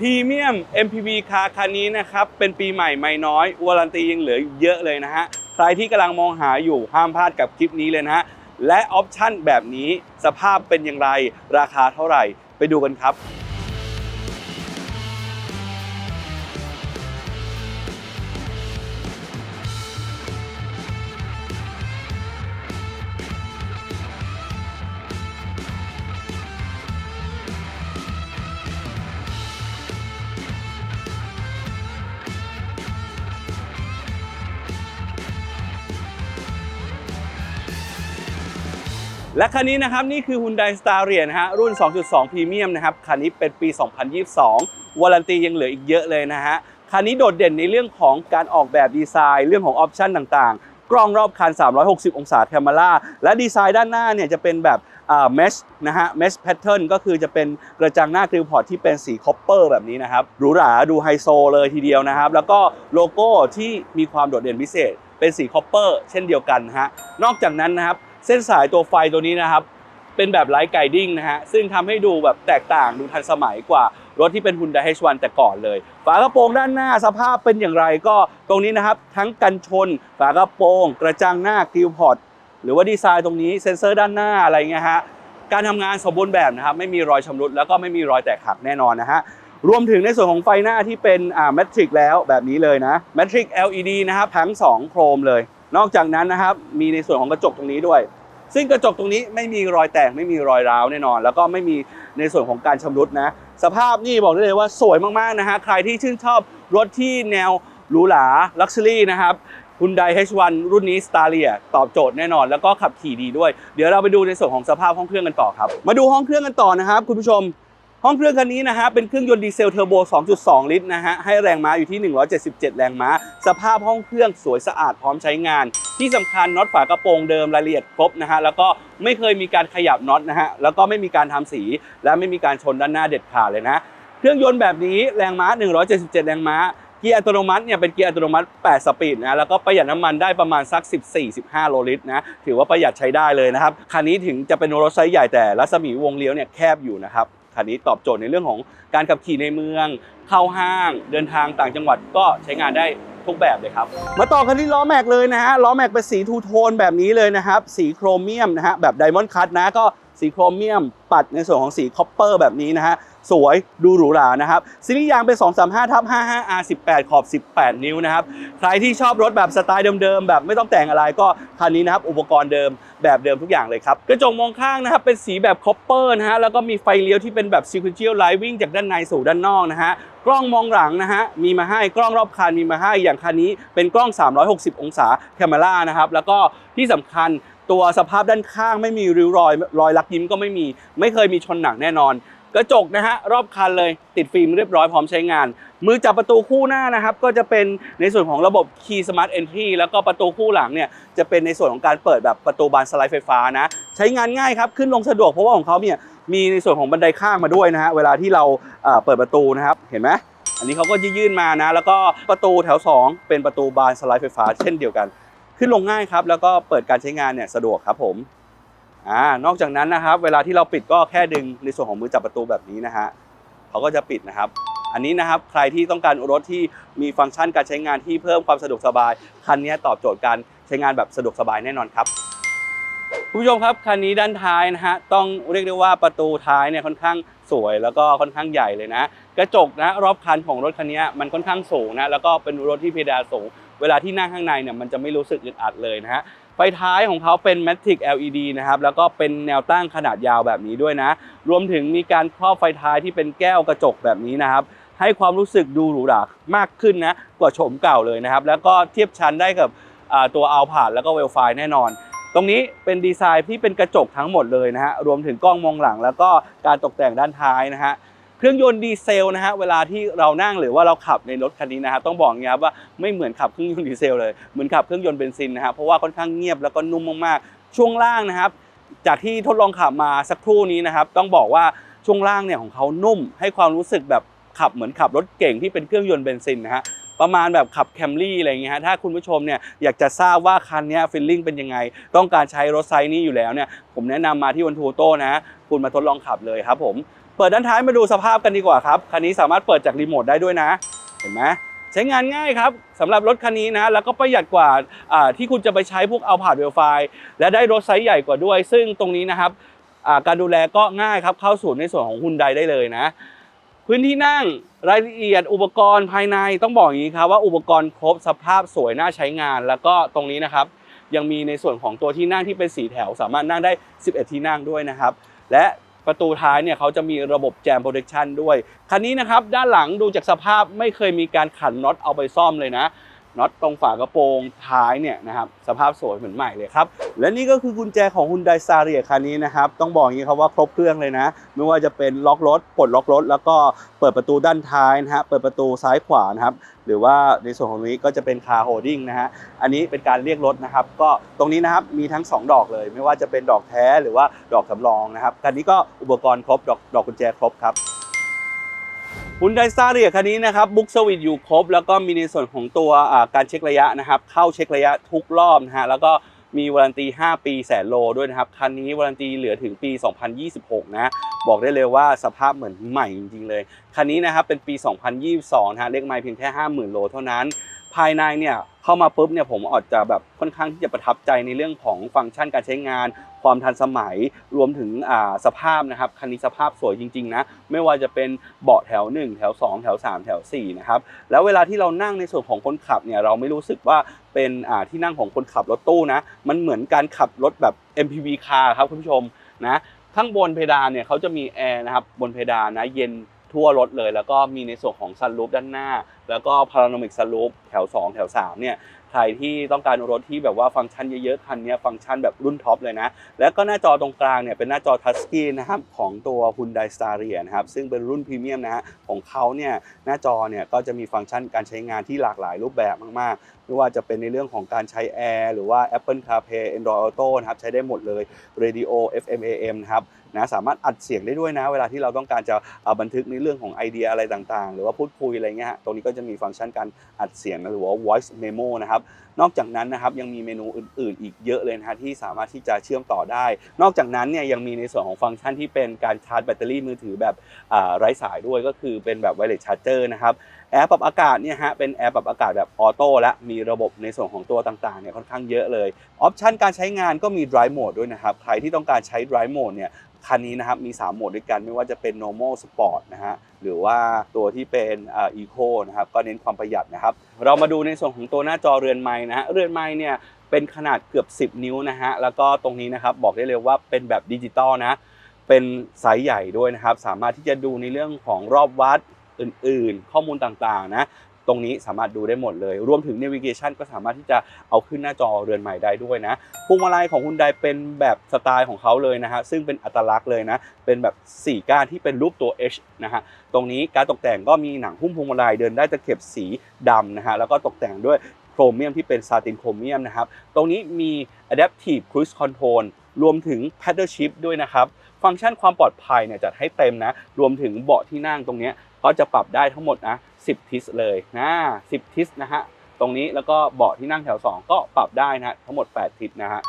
พรีเมียม MPV คาคันนี้นะครับ เป็นปีใหม่ไม่น้อยวารันตียังเหลือเยอะเลยนะฮะ ใครที่กำลังมองหาอยู่ห้ามพลาดกับคลิปนี้เลยนะฮะ และออปชั่นแบบนี้สภาพเป็นอย่างไร ราคาเท่าไหร่ ไปดูกันครับ และคันนี้นะครับนี่คือ Hyundai Staria นะฮะรุ่น 2.2 Premium นะครับคันนี้เป็นปี 2022วารันตียังเหลืออีกเยอะเลยนะฮะคันนี้โดดเด่นในเรื่องของการออกแบบดีไซน์ เรื่องของออปชันต่างๆ กล้องรอบคัน 360 องศาแคม e ราและดีไซน์ด้านหน้าเนี่ยจะเป็นแบบอ่า mesh นะฮะ mesh pattern ก็คือจะเป็นกระจังหน้ากริลพอร์ตที่เป็นสีคอปเปอร์แบบนี้นะครับหรูหราดูไฮโซเลยทีเดียวนะครับ แล้วก็โลโก้ที่มีความโดดเด่นพิเศษ เป็นสีคอปเปอร์เช่นเดียวกันฮะนอกจากนั้นนะครับ เส้นสายตัวไฟตัวนี้นะครับ เป็นแบบไลท์ไกดิ้งนะฮะ ซึ่งทำให้ดูแบบแตกต่างดูทันสมัยกว่ารถที่เป็น Hyundai H1 แต่ก่อนเลย ฝากระโปรงด้านหน้าสภาพเป็นอย่างไรก็ตรงนี้นะครับ ทั้งกันชน ฝากระโปรง กระจังหน้ากิลพอร์ตหรือว่าดีไซน์ตรงนี้เซ็นเซอร์ด้านหน้าอะไรเงี้ยฮะการทำงานสมบูรณ์แบบนะครับไม่มีรอยชำรุดแล้วก็ไม่มีรอยแตกหักแน่นอนนะฮะรวมถึงในส่วนของไฟหน้าที่เป็นอ่าแมทริกแล้วแบบนี้เลยนะแมทริก LED นะครับทั้ง 2 โครมเลย นอกจากนั้นนะครับมีในส่วนของกระจกตรงนี้ด้วย ซึ่งกระจกตรงนี้ไม่มีรอยแตกไม่มีรอยร้าวแน่นอน แล้วก็ไม่มีในส่วนของการชำรุดนะสภาพนี่บอกได้เลยว่าสวยมากๆนะฮะใครที่ชื่นชอบรถที่แนวหรูหราลักชัวรี่นะครับ Hyundai H1 รุ่นนี้ Staria ตอบโจทย์แน่นอน แล้วก็ขับขี่ดีด้วย เดี๋ยวเราไปดูในส่วนของสภาพห้องเครื่องกันต่อครับ มาดูห้องเครื่องกันต่อนะครับ คุณผู้ชม ห้องเครื่องคันนี้นะฮะเป็นเครื่องยนต์ดีเซลเทอร์โบ 2.2 ลิตรนะฮะให้แรงม้าอยู่ที่ 177 แรงม้า สภาพห้องเครื่องสวยสะอาดพร้อมใช้งาน ที่สำคัญน็อตฝากระโปรงเดิมรายละเอียดครบนะฮะแล้วก็ไม่เคยมีการขยับน็อตนะฮะแล้วก็ไม่มีการทำสี และไม่มีการชนด้านหน้าเด็ดขาดเลยนะเครื่องยนต์แบบนี้แรงม้า 177 แรงม้าเกียร์อัตโนมัติเนี่ยเป็นเกียร์อัตโนมัติ 8 สปีดนะแล้วก็ประหยัดน้ำมันได้ประมาณสัก 14-15 โลลิตรนะถือว่าประหยัดใช้ได้เลยนะครับคันนี้ถึงจะเป็นรถไซส์ใหญ่แต่รัศมีวงเลี้ยวเนี่ยแคบอยู่นะครับ คันนี้ตอบโจทย์ในเรื่องของการขับขี่ในเมือง เข้าห้าง เดินทางต่างจังหวัดก็ใช้งานได้ทุกแบบเลยครับ มาต่อกันที่ล้อแม็กเลยนะฮะล้อแม็กเป็นสีทูโทนแบบนี้เลยนะครับ สีโครเมียมนะฮะแบบไดมอนด์คัตนะก็ สีโครเมียม ปัดในส่วนของสีคอปเปอร์แบบนี้นะฮะ สวยดูหรูหรานะครับซีรีส์ยางเป็น 235ทับ55 R18 ขอบ 18 นิ้วนะครับ ใครที่ชอบรถแบบสไตล์เดิมๆ แบบไม่ต้องแต่งอะไรก็คันนี้นะครับ อุปกรณ์เดิมแบบเดิมทุกอย่างเลยครับ กระจกมองข้างนะครับ เป็นสีแบบคอปเปอร์นะฮะ แล้วก็มีไฟเลี้ยวที่เป็นแบบ sequential light วิ่งจากด้านในสู่ด้านนอกนะฮะกล้องมองหลังนะฮะมีมาให้กล้องรอบคันมีมาให้อย่างคันนี้เป็นกล้อง 360 องศาแคมเมรานะครับแล้วก็ที่สำคัญ ตัวสภาพด้านข้างไม่มีริ้วรอยรอยลักยิ้มก็ไม่มี ไม่เคยมีชนหนักแน่นอน กระจกนะฮะรอบคันเลยติดฟิล์มเรียบร้อยพร้อมใช้งาน มือจับประตูคู่หน้านะครับ ก็จะเป็นในส่วนของระบบ Key Smart Entry แล้วก็ประตูคู่หลังเนี่ยจะเป็นในส่วนของการเปิดแบบประตูบานสไลด์ไฟฟ้านะ ใช้งานง่ายครับขึ้นลงสะดวกเพราะว่าของเขาเนี่ยมีในส่วนของบันไดข้างมาด้วยนะฮะเวลาที่เราเปิดประตูนะครับเห็นไหมอันนี้เขาก็ยื่นมานะ แล้วก็ประตูแถว 2 เป็นประตูบานสไลด์ไฟฟ้าเช่นเดียวกัน ขึ้นลงง่ายครับ แล้วก็เปิดการใช้งานเนี่ยสะดวกครับผมอ่านอกจากนั้นนะครับ เวลาที่เราปิดก็แค่ดึงในส่วนของมือจับประตูแบบนี้นะฮะเขาก็จะปิดนะครับ อันนี้นะครับใครที่ต้องการรถที่มีฟังก์ชันการใช้งานที่เพิ่มความสะดวกสบายคันนี้ตอบโจทย์การใช้งานแบบสะดวกสบายแน่นอนครับคุณผู้ชมครับคันนี้ด้านท้ายนะฮะต้องเรียกได้ว่าประตูท้ายเนี่ยค่อนข้างสวยแล้วก็ค่อนข้างใหญ่เลยนะ กระจกนะรอบคันของรถคันนี้มันค่อนข้างสูงนะแล้วก็เป็นรถที่เพดานสูง เวลาที่นั่งข้างในเนี่ยมันจะไม่รู้สึกอึดอัดเลยนะฮะไฟท้ายของเขาเป็น Matic LED นะครับแล้วก็เป็นแนวตั้งขนาดยาวแบบนี้ด้วยนะ รวมถึงมีการครอบไฟท้ายที่เป็นแก้วกระจกแบบนี้นะครับให้ความรู้สึกดูหรูหรามากขึ้นนะกว่าโฉมเก่าเลยนะครับ แล้วก็เทียบชั้นได้กับตัวอัลพาดแล้วก็เวลไฟแน่นอน ตรงนี้เป็นดีไซน์ที่เป็นกระจกทั้งหมดเลยนะฮะรวมถึงกล้องมองหลัง แล้วก็การตกแต่งด้านท้ายนะฮะ เครื่องยนต์ดีเซลนะฮะเวลาที่เรานั่งหรือว่าเราขับในรถคันนี้นะครับต้องบอกงนี้ครับว่าไม่เหมือนขับเครื่องยนต์ดีเซลเลยเหมือนขับเครื่องยนต์เบนซินนะฮะเพราะว่าค่อนข้างเงียบแล้วก็นุ่มมากๆ ช่วงล่างนะครับ จากที่ทดลองขับมาสักครู่นี้นะครับต้องบอกว่าช่วงล่างเนี่ยของเขานุ่ม ให้ความรู้สึกแบบขับเหมือนขับรถเก่งที่เป็นเครื่องยนต์เบนซินนะฮะประมาณแบบขับแคมรี่อะไรเงี้ยฮะถ้าคุณผู้ชมเนี่ยอยากจะทราบว่าคันนี้ฟิลลิ่งเป็นยังไง ต้องการใช้รถไซส์นี้อยู่แล้วเนี่ยผมแนะนำมาที่วันทูโต้นะคุณมาทดลองขับเลยครับผม เปิดด้านท้ายมาดูสภาพกันดีกว่าครับ คันนี้สามารถเปิดจากรีโมทได้ด้วยนะ เห็นไหมใช้งานง่ายครับสำหรับรถคันนี้นะ แล้วก็ประหยัดกว่าที่คุณจะไปใช้พวกเอาผ่านเวลไฟและได้รถไซส์ใหญ่กว่าด้วย ซึ่งตรงนี้นะครับการดูแลก็ง่ายครับเข้าสู่ในส่วนของฮุนไดได้เลยนะ พื้นที่นั่งรายละเอียดอุปกรณ์ภายในต้องบอกอย่างนี้ครับว่าอุปกรณ์ครบสภาพสวยน่าใช้งาน แล้วก็ตรงนี้นะครับยังมีในส่วนของตัวที่นั่งที่เป็นสีแถว สามารถนั่งได้ 11 ที่นั่งด้วยนะครับ และ ประตูท้ายเนี่ยเขาจะมีระบบแจมโปรเทคชันด้วยคันนี้นะครับด้านหลังดูจากสภาพไม่เคยมีการขันน็อตเอาไปซ่อมเลยนะ น็อตตรงฝากระโปรงท้ายเนี่ยนะครับสภาพสวยเหมือนใหม่เลยครับ และนี่ก็คือกุญแจของ Hyundai s t a r i a คันนี้นะครับต้องบอกอย่างนี้ครับว่าครบเครื่องเลยนะ ไม่ว่าจะเป็นล็อกรถปลดล็อกรถ แล้วก็เปิดประตูด้านท้ายนะฮะเปิดประตูซ้ายขวานะครับหรือว่าในส่วนของนี้ก็จะเป็นคาร์โฮดดิ้งนะฮะอันนี้เป็นการเรียกรถนะครับ ก็ตรงนี้นะครับมีทั้ง 2 ดอกเลย ไม่ว่าจะเป็นดอกแท้หรือว่าดอกสำรองนะครับคันนี้ก็อุปกรณ์ครบดอกดอกกุญแจครบครับ ฮุนไดสตาร์เรียคันนี้นะครับบุ๊กสวิตอยู่ครบ แล้วก็มีในส่วนของตัวการเช็คระยะนะครับ เข้าเช็คระยะทุกรอบนะฮะแล้วก็มีวารันตี 5 ปีแสนโลด้วยนะครับ คันนี้วารันตีเหลือถึงปี 2026 นะ บอกได้เลยว่าสภาพเหมือนใหม่จริงๆเลย คันนี้นะครับเป็นปี 2022นะฮะเลขไมล์เพียงแค่ 50,000 โลเท่านั้น ภายในเนี่ยเข้ามาปุ๊บเนี่ยผมอาจจะแบบค่อนข้างที่จะประทับใจในเรื่องของฟังก์ชันการใช้งาน ความทันสมัยรวมถึงอ่าสภาพนะครับคันนี้สภาพสวยจริงๆนะไม่ว่าจะเป็นเบาะแถว 1 แถว 2 แถว 3 แถว4นะครับแล้วเวลาที่เรานั่งในส่วนของคนขับเนี่ยเราไม่รู้สึกว่าเป็นอ่าที่นั่งของคนขับรถตู้นะมันเหมือนการขับรถแบบ MPV car ครับคุณผู้ชมนะ ข้างบนเพดานเนี่ยเขาจะมีแอร์นะครับบนเพดานนะเย็นทั่วรถเลย แล้วก็มีในส่วนของซันรูฟด้านหน้า แล้วก็พาราโนมิกซันรูฟแถว 2 แถว3เนี่ย ใครที่ต้องการรถที่แบบว่าฟังก์ชันเยอะๆคันนี้ฟังก์ชันแบบรุ่นท็อปเลยนะ แล้วก็หน้าจอตรงกลางเนี่ยเป็นหน้าจอทัชสกรีนนะครับของตัว Hyundai Staria นะครับซึ่งเป็นรุ่นพรีเมียมนะฮะของเขาเนี่ยหน้าจอเนี่ยก็จะมีฟังก์ชันการใช้งานที่หลากหลายรูปแบบมากๆไม่ว่าจะเป็นในเรื่องของการใช้แอร์หรือว่า Apple CarPlay Android Auto นะครับใช้ได้หมดเลย Radio FM AM นะครับ นะสามารถอัดเสียงได้ด้วยนะ เวลาที่เราต้องการจะบันทึกในเรื่องของไอเดียอะไรต่างๆ หรือว่าพูดคุยอะไรเงี้ยฮะตรงนี้ก็จะมีฟังก์ชันการอัดเสียงนะหรือว่า voice memo นะครับนอกจากนั้นนะครับยังมีเมนูอื่น ๆ อีกเยอะเลยนะฮะที่สามารถที่จะเชื่อมต่อได้ นอกจากนั้นเนี่ยยังมีในส่วนของฟังก์ชันที่เป็นการชาร์จแบตเตอรี่มือถือแบบไร้สายด้วยก็คือเป็นแบบ wireless charger นะครับ แอร์ปรับอากาศเนี่ยฮะเป็นแอร์ปรับอากาศแบบออโต้และมีระบบในส่วนของตัวต่างๆเนี่ยค่อนข้างเยอะเลยออปชันการใช้งานก็มี Drive Mode ด้วยนะครับ ใครที่ต้องการใช้ Drive Mode เนี่ยคันนี้นะครับมี 3 โหมดด้วยกันไม่ว่าจะเป็น normal sport นะฮะหรือว่าตัวที่เป็นอ่า eco นะครับก็เน้นความประหยัดนะครับ เรามาดูในส่วนของตัวหน้าจอเรือนไม้นะฮะเรือนไม้เนี่ยเป็นขนาดเกือบ 10 นิ้วนะฮะแล้วก็ตรงนี้นะครับบอกได้เลยว่าเป็นแบบดิจิตอลนะเป็นไซส์ใหญ่ด้วยนะครับ สามารถที่จะดูในเรื่องของรอบวัด อื่นๆ ข้อมูลต่างๆนะตรงนี้สามารถดูได้หมดเลย รวมถึง navigation ก็สามารถที่จะเอาขึ้นหน้าจอเรือนใหม่ได้ด้วยนะพวงมาลัยของคุณไดเป็นแบบสไตล์ของเขาเลยนะฮะซึ่งเป็นอัตลักษณ์เลยนะ เป็นแบบ 4 ก้านที่เป็นรูปตัว H นะฮะตรงนี้การตกแต่งก็มีหนังหุ้มพวงมาลัยเดินได้ตะเข็บสีดำนะฮะแล้วก็ตกแต่งด้วยโครเมียมที่เป็นซาตินโครเมียมนะครับตรงนี้มี adaptive cruise control รวมถึง paddle shift ด้วยนะครับ ฟังก์ชันความปลอดภัยเนี่ยจัดให้เต็มนะ รวมถึงเบาะที่นั่งตรงนี้ก็จะปรับได้ทั้งหมดนะ10 ทิศเลยนะ10 ทิศนะฮะตรงนี้แล้วก็เบาะที่นั่งแถว 2 ก็ปรับได้นะฮะทั้งหมด 8 ทิศนะฮะ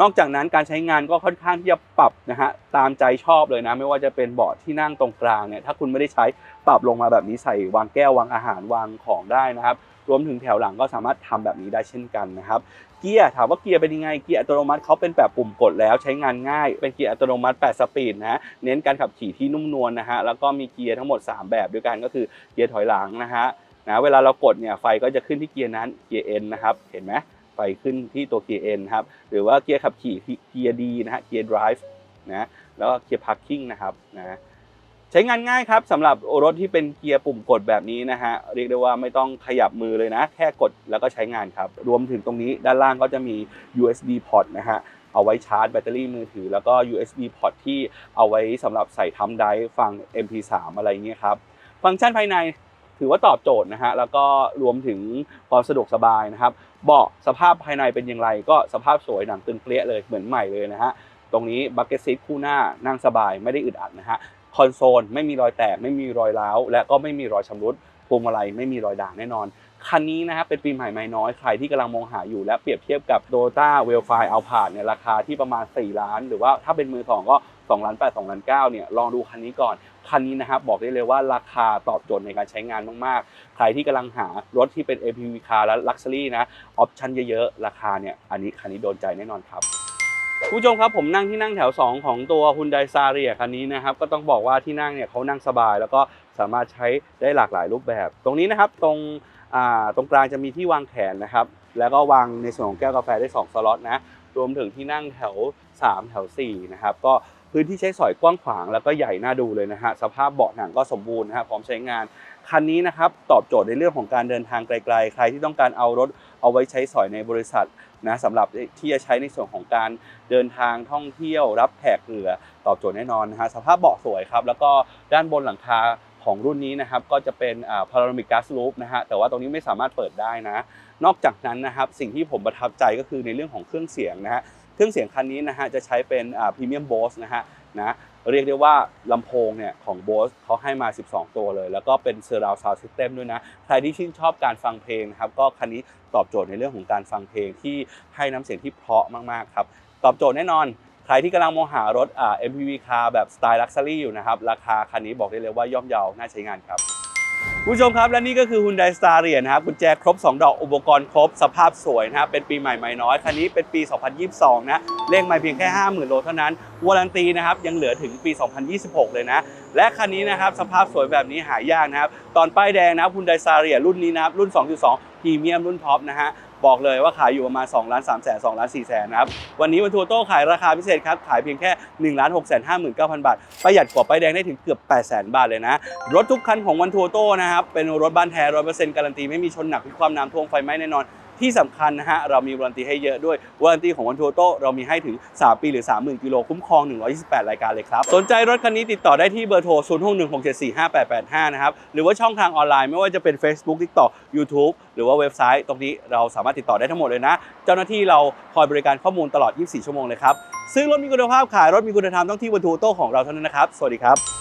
นอกจากนั้นการใช้งานก็ค่อนข้างที่จะปรับนะฮะตามใจชอบเลยนะ ไม่ว่าจะเป็นเบาะที่นั่งตรงกลางเนี่ยถ้าคุณไม่ได้ใช้ปรับลงมาแบบนี้ใส่วางแก้ววางอาหารวางของได้นะครับ รวมถึงแถวหลังก็สามารถทำแบบนี้ได้เช่นกันนะครับเกียร์ถามว่าเกียร์เป็นยังไงเกียร์อัตโนมัติเขาเป็นแบบปุ่มกดแล้วใช้งานง่าย เป็นเกียร์อัตโนมัติ 8 สปีดนะฮะเน้นการขับขี่ที่นุ่มนวลนะฮะแล้วก็มีเกียร์ทั้งหมด 3 แบบด้วยกันก็คือเกียร์ถอยหลังนะฮะนะเวลาเรากดเนี่ยไฟก็จะขึ้นที่เกียร์นั้นเกียร์ N นะครับเห็นไหมไฟขึ้นที่ตัวเกียร์ N ครับหรือว่าเกียร์ขับขี่เกียร์ D นะฮะเกียร์ Drive นะแล้วก็เกียร์ Parking นะครับนะ ใช้งานง่ายครับสำหรับรถที่เป็นเกียร์ปุ่มกดแบบนี้นะฮะเรียกได้ว่าไม่ต้องขยับมือเลยนะ แค่กดแล้วก็ใช้งานครับรวมถึงตรงนี้ด้านล่างก็จะมี USB port นะฮะเอาไว้ชาร์จแบตเตอรี่มือถือ แล้วก็ USB port ที่เอาไว้สำหรับใส่ทำไดร์ฟัง MP3 อะไรเงี้ยครับฟังก์ชันภายในถือว่าตอบโจทย์นะฮะแล้วก็รวมถึงความสะดวกสบายนะครับเบาะสภาพภายในเป็นอย่างไร ก็สภาพสวยหนังตึงเปรี้ยเลยเหมือนใหม่เลยนะฮะตรงนี้บักเก็ตซีทคู่หน้านั่งสบายไม่ได้อึดอัดนะฮะ คอนโซลไม่มีรอยแตก ไม่มีรอยร้าว และก็ไม่มีรอยชำรุดพวงมาลัยไม่มีรอยด่างแน่นอน คันนี้นะครับเป็นปีใหม่ไม่น้อยใครที่กำลังมองหาอยู่และเปรียบเทียบกับ Toyota w e l f i a l p a เนี่ยราคาที่ประมาณ 4 ล้าน หรือว่าถ้าเป็นมือสองก็2ล้าน8 2ล้าน9เนี่ยลองดูคันนี้ก่อน คันนี้นะครับบอกได้เลยว่าราคาตอบโจทย์ในการใช้งานมากๆ ใครที่กำลังหารถที่เป็น APV car และ Luxury นะออปชั่นเยอะๆ ราคาเนี่ยอันนี้คันนี้โดนใจแน่นอนครับ ผู้ชมครับผมนั่งที่นั่งแถว 2 ของตัว Hyundai s a r i a คันนี้นะครับก็ต้องบอกว่าที่นั่งเนี่ยเขานั่งสบาย แล้วก็สามารถใช้ได้หลากหลายรูปแบบ ตรงนี้นะครับตรงตรงกลางจะมีที่วางแขนนะครับแล้วก็วางในส่วนของแก้วกาแฟได้ 2 สล็อตนะรวมถึงที่นั่งแถว 3 แถว 4 นะครับก็พื้นที่ใช้สอยกว้างขวางแล้วก็ใหญ่น่าดูเลยนะฮะสภาพเบาะหนังก็สมบูรณ์นะฮะพร้อมใช้งานคันนี้นะครับตอบโจทย์ในเรื่องของการเดินทางไกล ๆ ใครที่ต้องการเอารถเอาไว้ใช้สอยในบริษัท นะสำหรับที่จะใช้ในส่วนของการเดินทางท่องเที่ยวรับแขกเรือตอบโจทย์แน่นอนนะฮะสภาพเบาะสวยครับ แล้วก็ด้านบนหลังคาของรุ่นนี้นะครับก็จะเป็นอ่าพารามิกก๊าซลูปนะฮะแต่ว่าตรงนี้ไม่สามารถเปิดได้นะ นอกจากนั้นนะครับสิ่งที่ผมประทับใจก็คือในเรื่องของเครื่องเสียงนะฮะเครื่องเสียงคันนี้นะฮะจะใช้เป็นพรีเมียมโบสนะฮะนะ เรียกได้ว่าลำโพงเนี่ยของ Bose เขาให้มา 12 ตัวเลย แล้วก็เป็น Surround Sound System ด้วยนะ ใครที่ชื่นชอบการฟังเพลงนะครับ ก็คันนี้ตอบโจทย์ในเรื่องของการฟังเพลงที่ให้น้ำเสียงที่เพราะมากๆครับ ตอบโจทย์แน่นอนใครที่กำลังมองหารถ MPV car แบบสไตล์ลักซ์รี่อยู่นะครับ ราคาคันนี้บอกได้เลยว่าย่อมเยาน่าใช้งานครับ ผู้ชมครับและนี่ก็คือ Hyundai Staria นะครับกุญแจครบ 2 ดอกอุปกรณ์ครบ สภาพสวยนะครับเป็นปีใหม่ใหม่น้อย คันนี้เป็นปี 2022 นะเลขไม่เพียงแค่ 50,000 โลเท่านั้นวารันตีนะครับยังเหลือถึงปี 2026 เลยนะ และคันนี้นะครับสภาพสวยแบบนี้หายากนะครับ ตอนป้ายแดงนะครับ Hyundai Staria รุ่นนี้นะครับรุ่น 2.2พรีเมียมรุ่นท็อปนะฮะ บอกเลยว่าขายอยู่ประมาณ2ล้าน3แสน2ล้าน4แสนนะครับ วันนี้วันทัวร์โต้ขายราคาพิเศษครับ ขายเพียงแค่1ล้าน6แสน59,000บาท ประหยัดกว่าป้ายแดงได้ถึงเกือบ8แสนบาทเลยนะ รถทุกคันของวันทัวร์โต้นะครับ เป็นรถบ้านแท้ร้อยเปอร์เซ็นต์การันตีไม่มีชนหนักพิความน้ำท่วมไฟไหม้แน่นอน ที่สำคัญนะฮะเรามีวารันตีให้เยอะด้วยวารันตีของวันทัวโต้เรามีให้ถึง 3 ปีหรือ 30,000 กิโลคุ้มครอง 128 รายการเลยครับ สนใจรถคันนี้ติดต่อได้ที่เบอร์โทร 0616745885 นะครับ หรือว่าช่องทางออนไลน์ไม่ว่าจะเป็น Facebook TikTok YouTube หรือว่าเว็บไซต์ ตรงนี้เราสามารถติดต่อได้ทั้งหมดเลยนะ เจ้าหน้าที่เราคอยบริการข้อมูลตลอด 24 ชั่วโมงเลยครับซื้อรถมีคุณภาพขายรถมีคุณธรรมต้องที่วันทัวโต้ของเราเท่านั้นนะครับสวัสดีครับ